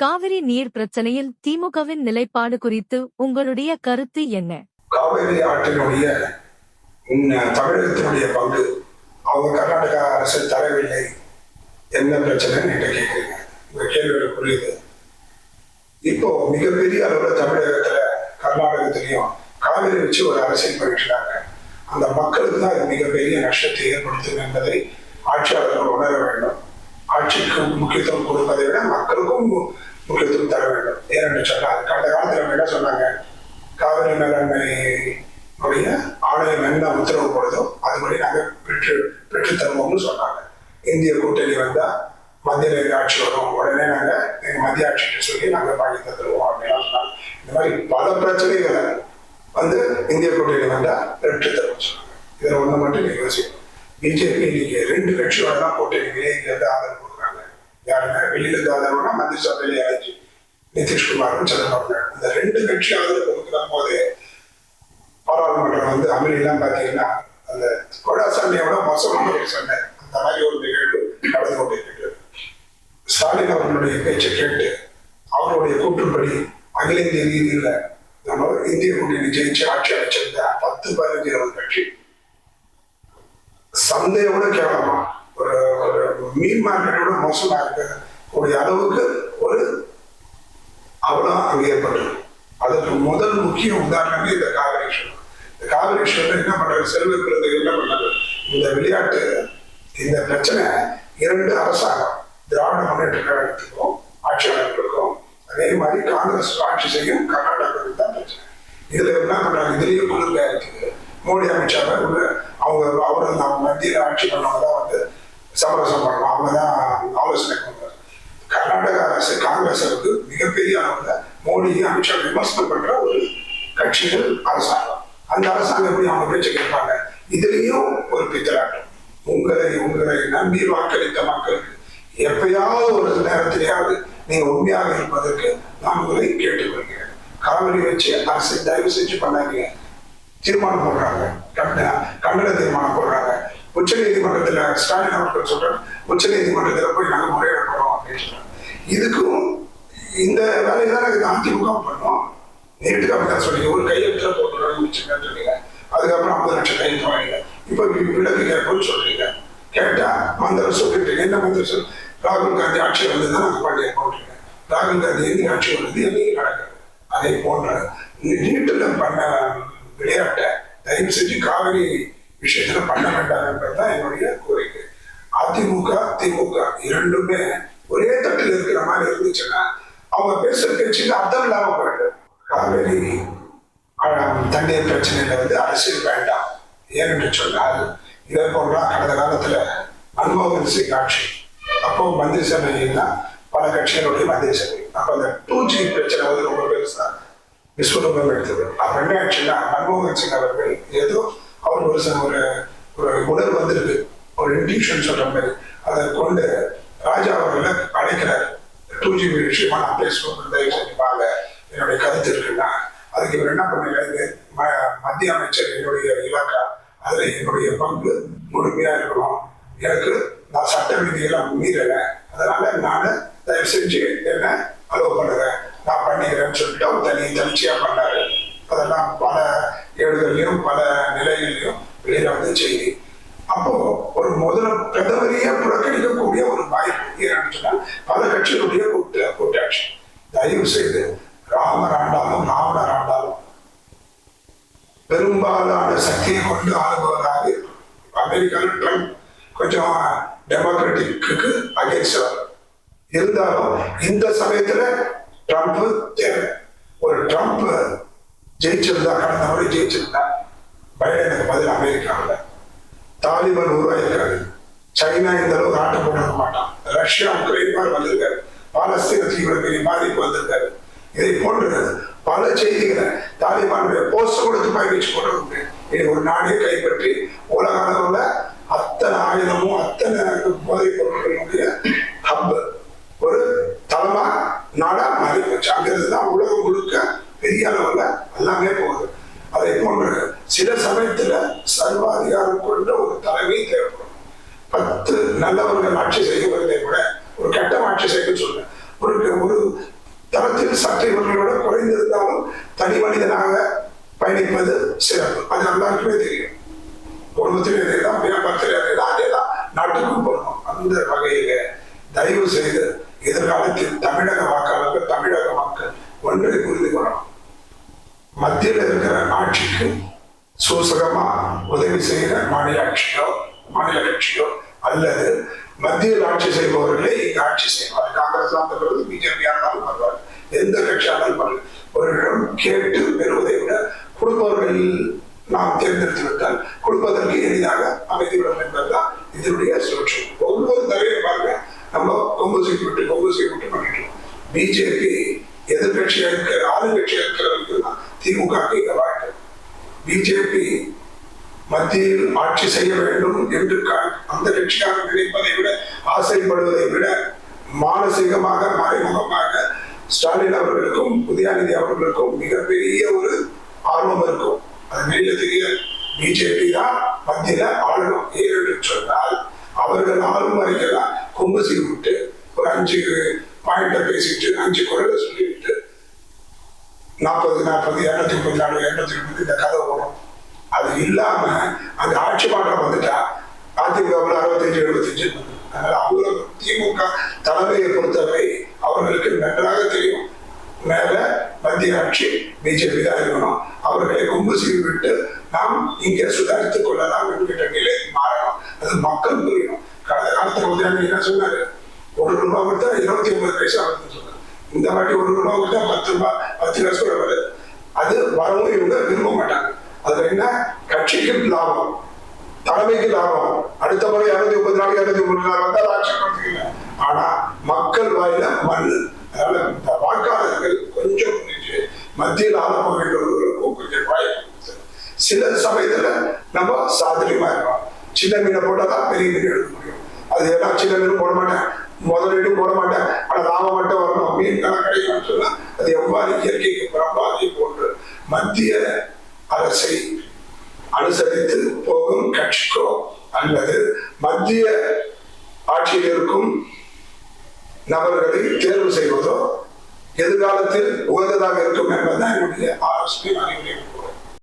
காவிரி நீர் பிரச்சனையில் திமுகவின் நிலைப்பாடு குறித்து உங்களுடைய கருத்து என்ன? காவிரி ஆற்றினுடைய தமிழகத்தினுடைய பங்கு அவங்க கர்நாடகா அரசு தரவில்லை. என்ன பிரச்சனைன்னு கேட்குறீங்க? கேள்வியோட புரியுது இப்போ மிகப்பெரிய அளவுல தமிழகத்துல கர்நாடகத்திலையும் காவிரி வச்சு ஒரு அரசியல் பண்ணிட்டு அந்த மக்களுக்கு தான் அது மிகப்பெரிய நஷ்டத்தை ஏற்படுத்தும் என்பதை ஆட்சியாளர்கள் உணர வேண்டும். ஆட்சிக்கு முக்கியத்துவம் கொடுப்பதை விட மக்கள் மு- முக்கியத்துவம் தர வேண்டும் ஏனென்று சொன்னால் கடந்த காலத்தில் அவங்க என்ன சொன்னாங்க? காவிரி மேலாண்மை உடைய ஆணையம் என்ன உத்தரவு போடுதோ அதுபடி நாங்கள் பெற்று பெற்று தருவோம்னு சொன்னாங்க. இந்திய கூட்டணி வந்தால் மத்திய ஆட்சி வரும். உடனே நாங்கள் எங்கள் மத்திய ஆட்சிக்கு சொல்லி நாங்கள் வாங்கி தந்துருவோம் அப்படின்னு சொன்னாங்க. இந்த மாதிரி பல பிரச்சனைகளை வந்து இந்திய கூட்டணி வந்தால் பெற்று தருவோம் சொன்னாங்க. இதில் ஒன்று மட்டும் நீங்கள் யோசிக்கணும். பிஜேபி இன்னைக்கு ரெண்டு கட்சியோட தான் கூட்டணி வெளியில ஆதரவு யாருன்னா வெளியில ஆதரவுனா மத்திய சபையில ஆச்சு நிதிஷ்குமாரும் சந்திரபாபு இந்த ரெண்டு கட்சி ஆதரவு கொடுக்கிற போதே பாராளுமன்றம் வந்து அமளியெல்லாம் பார்த்தீங்கன்னா அந்த கொடா சண்டையோட மோசமான ஒரு சண்டை. அந்த மாதிரி ஒரு நிகழ்வு நடந்து கொண்டிருக்கிறது. ஸ்டாலின் அவர்களுடைய பேச்சை கேட்டு அவருடைய கூற்றுப்படி அகில இந்திய ரீதியில் நம்ம இந்திய கூட்டணி ஜெயிச்சு ஆட்சி அமைச்சிருந்த பத்து பதினஞ்சு இருபது கட்சி சந்தையோட கேவலமா ஒரு மீன் மார்க்கெட்டோட மோசமா இருக்கக்கூடிய அளவுக்கு ஒரு அவலம் அங்கே ஏற்பட்டது அதற்கு முதல் முக்கிய உதாரணமே இந்த காவிரீஸ்வரர். இந்த காவிரீஸ்வரர் என்ன பண்றாரு? செல்வ பிறந்தது என்ன பண்ணாரு இந்த விளையாட்டு இந்த பிரச்சனை இரண்டு அரசாங்கம் திராவிட முன்னேற்ற கழகத்துக்கும் ஆட்சியாளர்களுக்கும் அதே மாதிரி காங்கிரஸ் ஆட்சி செய்யும் கர்நாடகாவுக்கு தான் பிரச்சனை. இதுல என்ன பண்றாங்க? இதுலயும் குளிர்ல இருக்குது மோடி அமித்ஷா அவங்க அவர் நம்ம மத்தியில் ஆட்சி பண்ணவங்க தான் வந்து சமரசம் பண்ணணும் அவங்க தான் ஆலோசனை பண்ணுவாங்க கர்நாடக அரசு காங்கிரஸுக்கு மிகப்பெரிய அளவில் மோடி அமித்ஷா விமர்சனம் பண்ற ஒரு கட்சிகள் அரசாங்கம். அந்த அரசாங்கம் எப்படி அவங்க பேச்சு கேட்பாங்க? இதுலயும் ஒரு பித்தலாட்டம். உங்களை உங்களை நம்பி வாக்களித்த மக்களுக்கு எப்பயாவது ஒரு நேரத்திலேயாவது நீங்க உண்மையாக இருப்பதற்கு நான் உங்களை கேட்டுக்கொள்கிறேன். காவிரி வச்சு அரசு தயவு செஞ்சு பண்ணாதீங்க. தீர்மானம் போடுறாங்க. கண்டன கண்டன தீர்மானம் ஸ்டாலின் அவர்கள் சொல்றாரு உச்ச நீதிமன்றத்தில் போய் நாங்கள் முறையிட போறோம் அப்படின்னு சொல்றாங்க இதுக்கும் இந்த வேலையை தான் இது அதிமுக பண்ணோம். நேரிட்டு அப்படிதான் சொன்னீங்க ஒரு கையெழுத்துல போட்டு முடிச்சுங்கன்னு சொன்னீங்க அதுக்கப்புறம் ஐம்பது லட்சம் கையெழுத்து வாங்கிங்க இப்போ வி- விலக்கு கேட்போம்னு சொல்றீங்க. கேட்டா மந்திரம் சொல்லிட்டு என்ன மந்திரம் சொல்? ராகுல் காந்தி ஆட்சி வந்து தான் நாங்கள் பாண்டிய போட்டுருங்க ராகுல் காந்தி எந்த ஆட்சி வருது என்னைக்கு நடக்குது அதை போன்ற நீட்டில் பண்ண விளையாட்டை தயவு செஞ்சு காவிரி விஷயத்துல பண்ண வேண்டாம் என்பதுதான் என்னுடைய கோரிக்கை அதிமுக திமுக இரண்டுமே ஒரே தட்டில் இருக்கிற மாதிரி இருந்துச்சுன்னா அவங்க பேசுற பேச்சுக்கு அர்த்தம் இல்லாம போயிட்டு காவிரி ஆஹ், தண்ணீர் பிரச்சனையில வந்து அரசியல் வேண்டாம். ஏனென்று சொன்னால் இதே போன்ற கடந்த காலத்துல மன்மோகன் சிங் ஆட்சி அப்போ மந்திரி சபையில்னா பல கட்சிகளுடைய மந்திரி சபை. அப்ப அந்த டூ ஜி பிரச்சனை வந்து ரொம்ப பெருசா விஸ்வரூபம் எடுத்தது. அப்ப என்ன ஆச்சுன்னா மன்மோகன் சிங் அவர்கள் ஏதோ அவர் ஒரு ஒரு ஒரு உணர்வு வந்திருக்கு. ஒரு இன்டியூஷன் சொல்ற மாதிரி அதை கொண்டு ராஜா அவர்களை அழைக்கிறார். டூ ஜிபி விஷயமா நான் பேசுவோம் தயவு செஞ்சு வாங்க என்னுடைய கருத்து இருக்குன்னா அதுக்கு இவர் என்ன பண்ணுறாரு? மத்திய அமைச்சர் என்னுடைய இலாக்கா அதுல என்னுடைய பங்கு முழுமையா இருக்கணும். எனக்கு நான் சட்ட விதியெல்லாம் மீறலை. அதனால நான் தயவு செஞ்சு என்ன அலோவ் பண்ணுறேன். நான் பண்ணிக்கிறேன்னு சொல்லிட்டு அவர் தனி தனிச்சையா பண்ணாரு. அதெல்லாம் பல ஏடுகள்லையும் பல நிலைகள்லையும் வெளியில வந்து செய்தி. அப்போ ஒரு முதல பிரதமரையே புறக்கணிக்கக்கூடிய ஒரு வாய்ப்பு சொன்னால் பல கட்சிகளுடைய கூட்ட கூட்டாட்சி தயவு செய்து ராமர் ஆண்டாலும் ராவணர் ஆண்டாலும் பெரும்பாலான சக்தியை கொண்டு ஆளுபவராக இருக்கும். அமெரிக்காவில் ட்ரம்ப் கொஞ்சம் டெமோக்ராட்டிக்கு அகேன்ஸ்ட் இருந்தாலும் இந்த சமயத்துல ட்ரம்ப் தேவை. ஒரு ட்ரம்ப் ஜெயிச்சிருந்தா கடந்த முறை ஜெயிச்சிருந்தா பைடனுக்கு பதில் அமெரிக்காவில் தாலிபான் உருவாயிருக்காரு. சைனா இந்த அளவுக்கு ஆட்டம் போட மாட்டான். ரஷ்யா உக்ரைன் வந்திருக்காரு. பாலஸ்தீனத்தில் இவ்வளவு பெரிய பாதிப்பு வந்திருக்காரு. இதை போன்று பல செய்திகளை தாலிபானுடைய போஸ்ட் கொடுத்து பயணிச்சு போடுறது இதை ஒரு நாடே கைப்பற்றி உலக அளவுல அத்தனை ஆயுதமும் அத்தனை போதைப் பொருட்களுடைய ஹப் ஒரு தளமா நாடா மாறி போச்சு அங்கிருந்து தான் உலகம் முழுக்க பெரிய அளவுல எல்லாமே போகுது. அதை போன்று சில சமயத்துல சர்வா கொண்ட ஒரு தலைமை தேவைப்படும் பத்து நல்லவர்கள் ஆட்சி செய்வதை கூட ஒரு கெட்ட ஆட்சி செய்ய சொல்றேன். ஒரு ஒரு தரத்தில் சற்று இவர்களோட குறைந்திருந்தாலும் தனி மனிதனாக பயணிப்பது சிறப்பு. அது எல்லாருக்குமே தெரியும். குடும்பத்திலே தான் வியாபாரத்திலே அதே தான் நாட்டுக்கும் போகணும் அந்த வகையில தயவு செய்து எதிர்காலத்தில் தமிழக வாக்காளர்கள் தமிழக மக்கள் ஒன்றை புரிந்து கொள்ளணும். மத்தியில் இருக்கிற ஆட்சிக்கு சூசகமா உதவி செய்கிற மாநில ஆட்சியோ மாநில கட்சியோ அல்லது மத்தியில் ஆட்சி செய்பவர்களே இங்கு ஆட்சி செய்வார் காங்கிரஸ் ஆந்தவர்கள் பிஜேபி ஆனாலும் வருவார் எந்த கட்சி ஆனாலும் வருவார் ஒருவரிடம் கேட்டு பெறுவதை விட கொடுப்பவர்கள் நாம் தேர்ந்தெடுத்து விட்டால் கொடுப்பதற்கு எளிதாக அமைதிவிடும் என்பதுதான் இதனுடைய சுழற்சி. ஒவ்வொரு தடவையும் பாருங்க நம்ம கொங்கு விட்டு கொங்கு விட்டு பண்ணிட்டோம். பிஜேபி எதிர்கட்சியாக இருக்கிற ஆளுங்கட்சியா இருக்கிறவங்களுக்கு தான் திமுக இங்க வாழ்க்கை பிஜேபி மத்தியில் ஆட்சி செய்ய வேண்டும் என்று கா- நினைப்பதை விட ஆசைப்படுவதை விட மானசீகமாக மறைமுகமாக ஸ்டாலின் அவர்களுக்கும் உதயாநிதி அவர்களுக்கும் மிகப்பெரிய ஒரு ஆர்வம் இருக்கும். அது வெளியில தெரிய பிஜேபி தான் மத்தியில ஆளணும் ஏழு சொன்னால் அவர்கள் ஆளும் வரைக்கெல்லாம் கொம்பு விட்டு ஒரு அஞ்சு பாயிண்ட பேசிட்டு அஞ்சு குரலை சொல்லிவிட்டு நாற்பது நாற்பது இரநூத்தி முப்பத்தி நாலு இரநூத்தி முப்பது இந்த கதை வரும் அது இல்லாம அந்த ஆட்சி மாற்றம் வந்துட்டா அதிமுகவில் அறுபத்தஞ்சு எழுபத்தஞ்சு அதனால அவங்க திமுக தலைமையை பொறுத்தவரை அவர்களுக்கு நன்றாக தெரியும் மேல மத்திய ஆட்சி பிஜேபி தான் இருக்கணும் அவர்களை கொம்பு சீவி விட்டு நாம் இங்கே சுதாரித்துக் கொள்ளலாம் என்கிற நிலை மாறணும் அது மக்கள் புரியணும் கடந்த காலத்துல உதயநிதி என்ன சொன்னாரு ஒரு ரூபாய் கொடுத்தா இருபத்தி ஒன்பது பைசா வருதுன்னு சொன்னாங்க இந்த வாட்டி ஒரு ரூபாய் கொடுத்தா பத்து ரூபாய் பத்து லட்சம் ரூபாய் வருது அது வரவும் இவங்க விரும்ப மாட்டாங்க அதுல என்ன கட்சிக்கு லாபம் தலைமைக்கு லாபம் அடுத்த முறை இருநூத்தி முப்பது நாள் இருநூத்தி முப்பத்தி நாள் வந்தால் ஆட்சி பண்ணுறீங்க ஆனா மக்கள் வாயில மண் அதனால வாக்காளர்கள் கொஞ்சம் மத்தியில் ஆளப்ப வேண்டியவர்களுக்கும் கொஞ்சம் வாய்ப்பு கொடுத்து சில சமயத்துல நம்ம சாதனைமா இருக்கோம் சின்ன மீனை போட்டால் தான் பெரிய மீன் எடுக்க முடியும். அது எல்லாம் சின்ன மீன் போட மாட்டேன். முதலீடு போட மாட்டேன். ஆனா லாபம் மட்டும் வரணும். மீன் கிடைக்கும் சொன்னா அது எவ்வாறு இயற்கைக்கு புறம்போ போன்று மத்திய அரசை அனுசரித்து போகும் கட்சிக்கோ அல்லது மத்திய ஆட்சியில் இருக்கும் நபர்களை தேர்வு செய்வதோ எதிர்காலத்தில் உகந்ததாக இருக்கும் என்பதுதான் என்னுடைய ஆலோசனை நான்